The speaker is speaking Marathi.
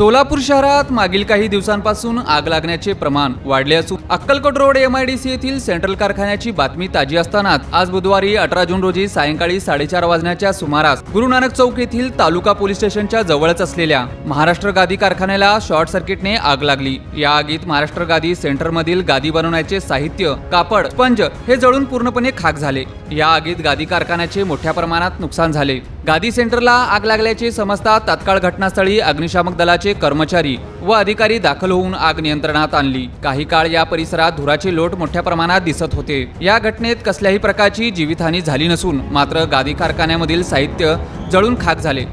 सोलापूर शहरात मागील काही दिवसांपासून आग लागण्याचे प्रमाण वाढले असून अक्कलकोट रोड एमआयडीसी येथील सेंट्रल कारखान्याची बातमी ताजी असतानाच आज बुधवारी अठरा जून रोजी सायंकाळी साडेचार वाजण्याच्या सुमारास गुरु नानक चौक येथील तालुका पोलीस स्टेशनच्या जवळच असलेल्या महाराष्ट्र गादी कारखान्याला शॉर्ट सर्किटने आग लागली. या आगीत महाराष्ट्र गादी सेंटरमधील गादी बनवण्याचे साहित्य कापड स्पंज हे जळून पूर्णपणे खाक झाले. या आगीत गादी कारखान्याचे मोठ्या प्रमाणात नुकसान झाले. गादी सेंटरला आग लागल्याचे समजता तात्काळ घटनास्थळी अग्निशामक दलाचे कर्मचारी व अधिकारी दाखल होऊन आग नियंत्रणात आणली. काही काळ या परिसरात धुराचे लोट मोठ्या प्रमाणात दिसत होते. या घटनेत कसल्याही प्रकारची जीवितहानी झाली नसून मात्र गादी कारखान्यामधील साहित्य जळून खाक झाले.